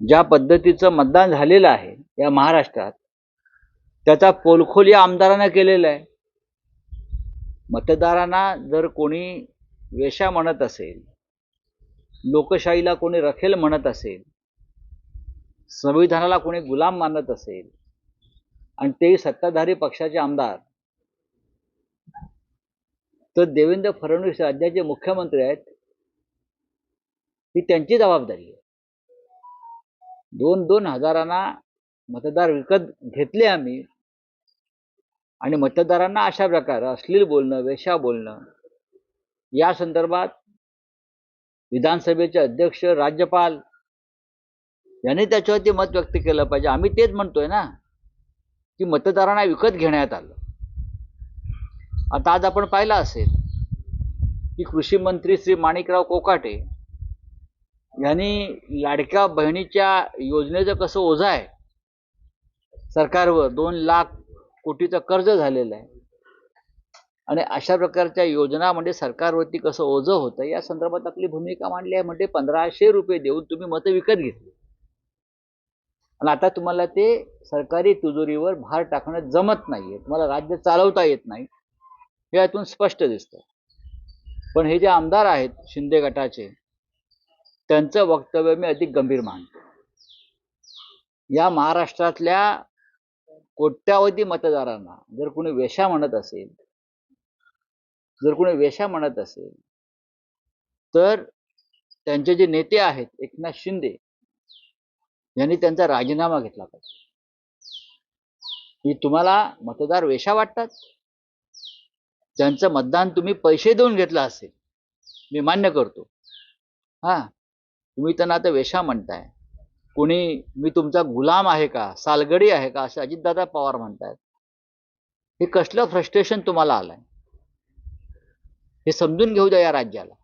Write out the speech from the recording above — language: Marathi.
ज्या पद्धतीचं मतदान झालेलं आहे या महाराष्ट्रात त्याचा पोलखोल या आमदारांना केलेला आहे. मतदारांना जर कोणी वेशा म्हणत असेल लोकशाहीला कोणी रखेल म्हणत असेल संविधानाला कोणी गुलाम मानत असेल आणि ते सत्ताधारी पक्षाचे आमदार तर देवेंद्र फडणवीस राज्याचे मुख्यमंत्री आहेत ही त्यांची जबाबदारी आहे. दोन दोन हजारांना मतदार विकत घेतले आम्ही. आणि मतदारांना अशा प्रकारे अश्लील बोलणं वेशा बोलणं या संदर्भात विधानसभेचे अध्यक्ष राज्यपाल यांनी त्याच्यावरती मत व्यक्त केलं पाहिजे. आम्ही तेच म्हणतोय ना की मतदारांना विकत घेण्यात आलं. आता आज आपण पाहिलं असेल की कृषी मंत्री श्री माणिकराव कोकाटे यांनी लाडक्या बहिणीच्या योजनेचं कसं ओझं आहे? सरकारवर दोन लाख कोटीचं कर्ज झालेलं आहे. आणि अशा प्रकारच्या योजना म्हणजे सरकारवरती कसं ओझं होतं या संदर्भात आपली भूमिका मांडली आहे. म्हणजे पंधराशे रुपये देऊन तुम्ही मतं विकत घेतली. आणि आता तुम्हाला ते सरकारी तिजोरीवर भार टाकणं जमत नाहीये. तुम्हाला राज्य चालवता येत नाही. हे यातून स्पष्ट दिसतं. पण हे जे आमदार आहेत शिंदे गटाचे त्यांचं वक्तव्य मी अधिक गंभीर मानतो. या महाराष्ट्रातल्या कोट्यावधी मतदारांना जर कोणी वेशा म्हणत असेल जर कोणी वेशा म्हणत असेल तर त्यांचे जे नेते आहेत एकनाथ शिंदे यांनी त्यांचा राजीनामा घेतला पाहिजे. की तुम्हाला मतदार वेशा वाटतात? त्यांचं मतदान तुम्ही पैसे देऊन घेतलं असेल मी मान्य करतो. हा. तुम्ही त्यांना आता वेशा म्हणताय. कोणी मी तुमचा गुलाम आहे का? सालगडी आहे का? असे अजितदादा पवार म्हणतायत. हे कसलं फ्रस्ट्रेशन तुम्हाला आलंय? हे समजून घेऊ द्या या राज्याला.